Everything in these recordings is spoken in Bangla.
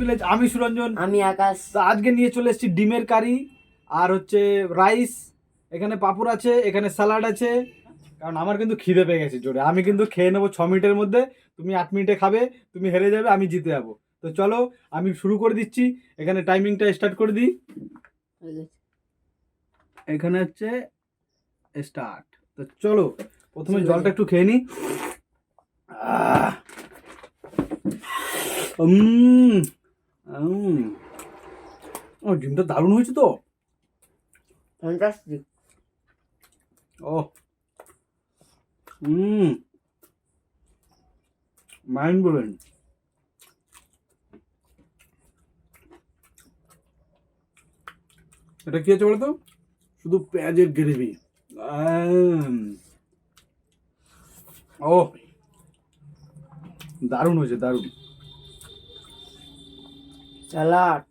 ভিলেজ আমি সুরঞ্জন। আমি আকাশ। তো আজকে নিয়ে চলে এসেছি ডিমের কারি আর হচ্ছে রাইস এখানে পাপড় আছে এখানে স্যালাড আছে কারণ আমার কিন্তু খিদে পেয়ে গেছে জোরে। আমি কিন্তু খেয়ে নেব ছ মিনিটের মধ্যে তুমি আট মিনিটে খাবে তুমি হেরে যাবে আমি জিতে যাব। তো চলো আমি শুরু করে দিচ্ছি এখানে টাইমিংটা স্টার্ট করে দিই। এখানে হচ্ছে স্টার্ট। তো চলো প্রথমে জলটা একটু খেয়ে নিই আহ। ও ডিমটা দারুণ হয়েছে তো। ফ্যান্টাস্টিক ও। হুম মাইন্ড ব্লোয়িং এটা কি আছে বলতো? শুধু পেঁয়াজের গ্রেভি। ও। দারুণ হয়েছে দারুণ। স্যালাড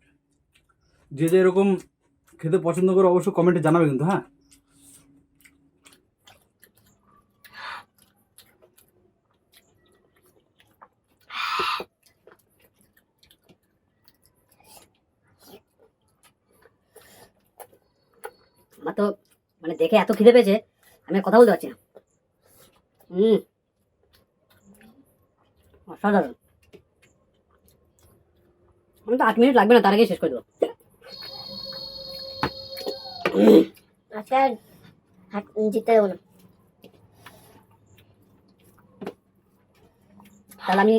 যে যে এরকম খেতে পছন্দ করে অবশ্যই কমেন্টে জানাবে কিন্তু হ্যাঁ? আমার তো মানে দেখে এত খিদে পেয়েছে আমি আর কথা বলতে পারছি না। হুম। অসাধারণ। আমি তো আট মিনিট লাগবে না তার আগে শেষ করে দেবো। আজকে আর জিততে দেবো না। তাহলে আমি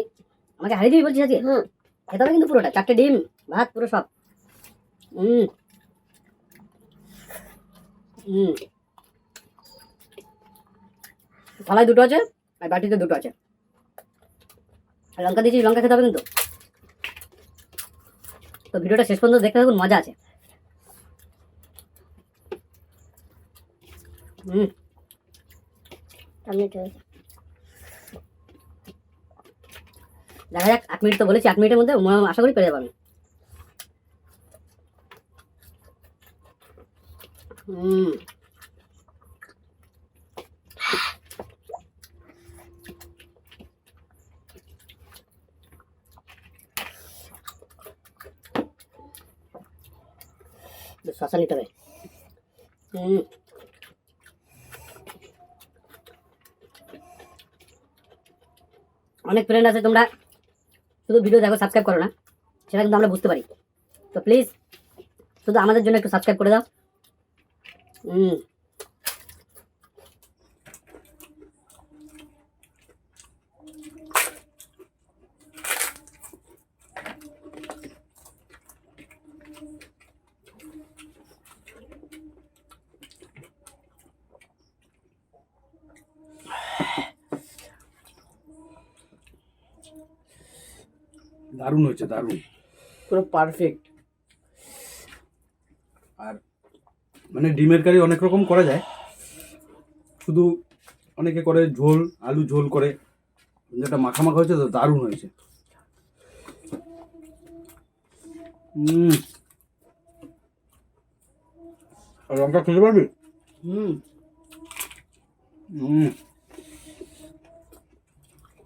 আমাকে হারিয়ে দিবি বলছিস আজকে? হুম। খেতে হবে কিন্তু পুরোটা চারটে ডিম ভাত পুরো সব। হুম। হুম। থালায় দুটো আছে আর বাটিতে দুটো আছে। লঙ্কা দিয়েছি লঙ্কা খেতে হবে কিন্তু। তো ভিডিওটা শেষ পর্যন্ত দেখতে থাকুন মজা আছে। হুম। দেখা যাক আট মিনিট তো বলেছি এক মিনিটের মধ্যে আশা করি পেরে যাব আমি। হুম। শশা নিতে হবে অনেক ফ্রেন্ড আছে তোমরা। শুধু ভিডিও দেখো সাবস্ক্রাইব করো না। সেটা কিন্তু আমরা বুঝতে পারি। তো প্লিজ শুধু আমাদের জন্য একটু সাবস্ক্রাইব করে দাও। হুম। দারুণ হয়েছে দারুণ। পুরো পারফেক্ট আর মানে ডিমের কারি অনেক রকম করা যায়। শুধু অনেকে করে ঝোল আলু ঝোল করে। যেটা মাখা মাখা হয়েছে তো দারুণ হয়েছে। হুম আর লঙ্কা খেতে পারবি হুম। হুম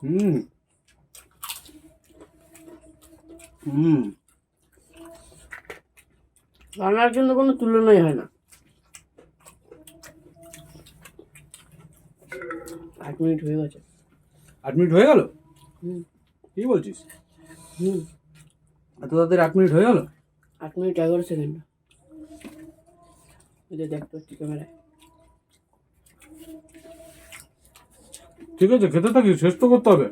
হুম হুম। রান্নার জন্য কোনো তুলনাই হয় না। আট মিনিট হয়ে গেছে। আট মিনিট হয়ে গেল? কি বলছিস? হুম। এত তাড়াতাড়ি আট মিনিট হয়ে গেল? আট মিনিট এগারো সেকেন্ড। যে দেখতে পাচ্ছি ক্যামেরায়। ঠিক আছে খেতে থাকি শেষ তো করতে হবে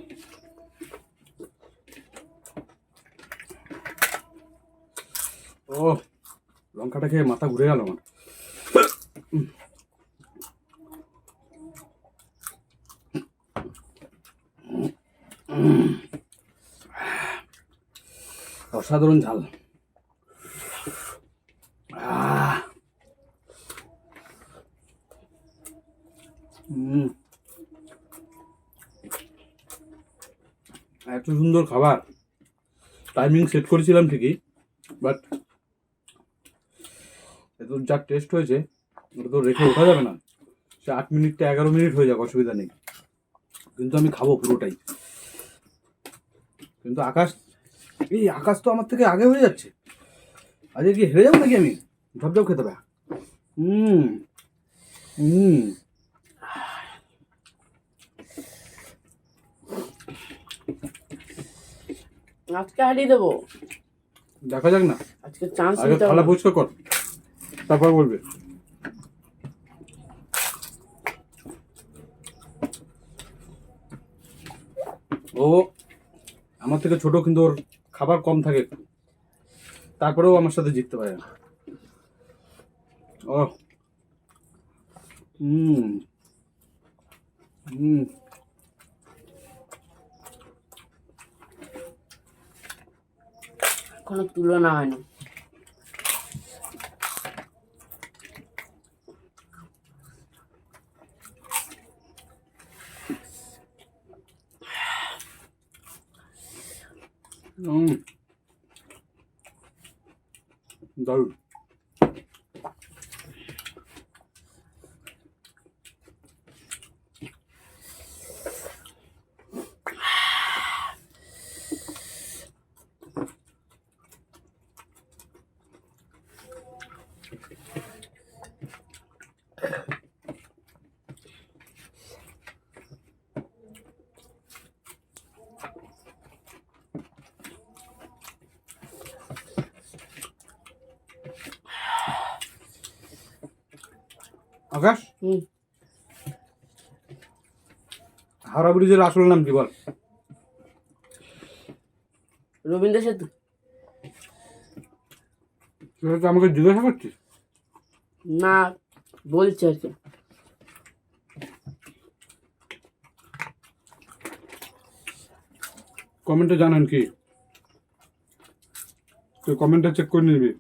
ও লঙ্কাটা খেয়ে মাথা ঘুরে গেল আমার। অসাধারণ ঝাল। এত সুন্দর খাবার। টাইমিং সেট করেছিলাম ঠিকই বাট এত যা টেস্ট হয়েছে ওটা তো রেখে ওঠা যাবে না। সে আট মিনিটটা এগারো মিনিট হয়ে যাবে অসুবিধা নেই। কিন্তু আমি খাব পুরোটাই। কিন্তু আকাশ এই আকাশ তো আমার থেকে আগে হয়ে যাচ্ছে। আজকে কি হেরে যাব নাকি আমি? ঝপঝপ খেতে হবে। হুম হুম। আজকে হারিয়ে দেবো। দেখা যাক না। আজকে চান্স থালা পরিষ্কার কর। তারপর বলবে। ও, আমার থেকে ছোট কিন্তু ওর খাবার কম থাকে তারপরেও আমার সাথে জিততে পারে না। ও। হুম। হুম। কোনো তুলনা হয় না হুম দারুণ আকাশ? হাওড়া ব্রিজের আসল নাম কি বল? রবীন্দ্র সেতু। তুই হয়তো আমাকে জিজ্ঞাসা করছিস? না বলছে আর কি। কমেন্টে জানান কি? তুই কমেন্টে চেক করে নিবি।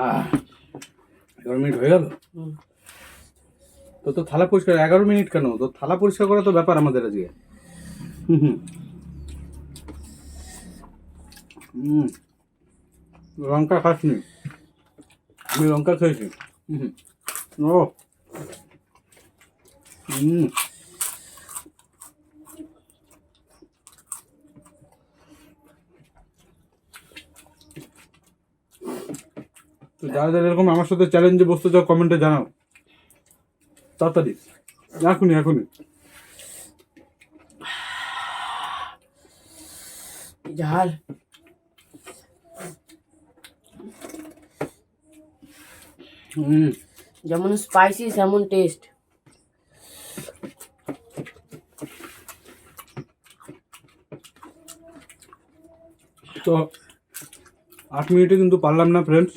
আহ, এগারো মিনিট হয়ে গেল? তো তো থালা পরিষ্কার এগারো মিনিট কেন? তো থালা পরিষ্কার করা তো ব্যাপার আমাদের আজকে। হুম হুম। হুম। লঙ্কা খাসনি। আমি লঙ্কা খেয়েছি। হুম হুম। ও। হুম। তো যারা যারা এরকম আমার সাথে চ্যালেঞ্জে বসতে চাও কমেন্টে জানাও। তাড়াতাড়ি। এখনই এখনই। ঝাল হুম যেমন স্পাইসি তেমন টেস্ট তো আট মিনিটে কিন্তু পারলাম না ফ্রেন্ডস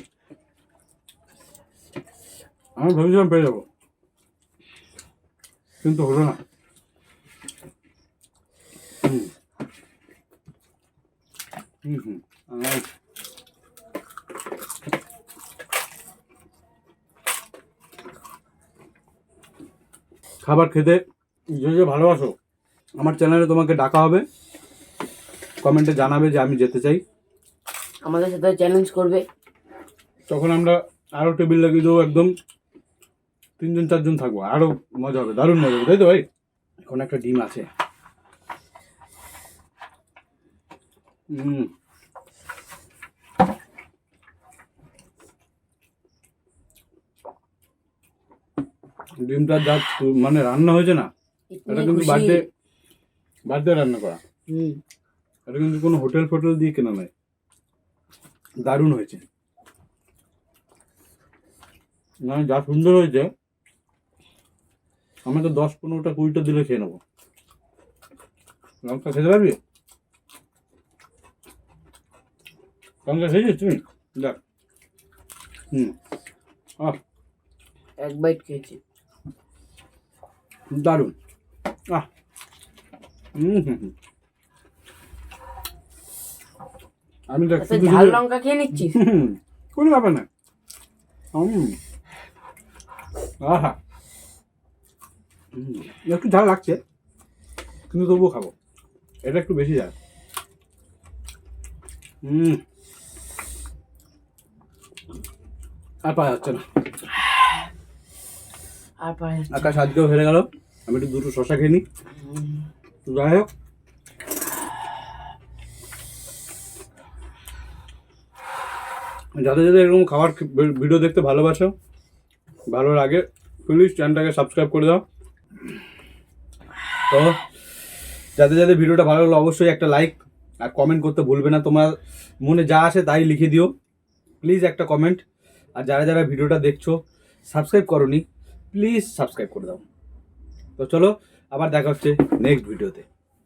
আমি ভেবেছিলাম পেয়ে যাব। কিন্তু হলো না। হুম। হুম হুম খাবার খেতে যে যে ভালোবাসো আমার চ্যানেলে তোমাকে ডাকা হবে। কমেন্টে জানাবে যে আমি যেতে চাই। আমাদের সাথে চ্যালেঞ্জ করবে। তখন আমরা আরও টেবিল লাগিয়ে দেবো একদম। তিনজন চারজন থাকব। আরও মজা হবে দারুণ মজা হবে তাই তো ভাই? এখন একটা ডিম আছে। হুম। ডিমটা যা মানে রান্না হয়েছে না এটা কিন্তু বার্থডে বার্থডে রান্না করা। হুম। এটা কিন্তু কোনো হোটেল ফোটেল দিয়ে কেনা নয়। দারুণ হয়েছে। না যা সুন্দর হয়েছে আমাকে দশ পনেরোটা কুড়িটা দিলে খেয়ে নেব। লঙ্কা খেতে পারবি? লঙ্কা খেয়েছিস তুমি দেখ। হুম আহ। এক বাইট খেয়েছি। দারুণ। আহ। হুম হুম হুম। আমি দেখ আচ্ছা ঝাল লঙ্কা খেয়ে নিচ্ছিস? হুম, কোনো ব্যাপার না। আহা। একটু ঝাল লাগছে কিন্তু তবুও খাব। এটা একটু বেশি ঝাল। হুম। আর পাওয়া যাচ্ছে না। আর পাওয়া আকাশ আজকেও হেরে গেল। আমি একটু দুটো শশা খেয়ে নিই যাই হোক। যাদের যাদের এরকম খাবার ভিডিও দেখতে ভালোবাসো ভালো লাগে প্লিজ চ্যানেলটাকে সাবস্ক্রাইব করে দাও। তো যাদের যাদের ভিডিওটা ভালো লাগল অবশ্যই একটা লাইক আর কমেন্ট করতে ভুলবে না। তোমার মনে যা আসে তাই লিখে দিও। প্লিজ একটা কমেন্ট আর যারা যারা ভিডিওটা দেখছ সাবস্ক্রাইব করনি প্লিজ সাবস্ক্রাইব করে দাও। তো চলো, আবার দেখা হচ্ছে নেক্সট ভিডিওতে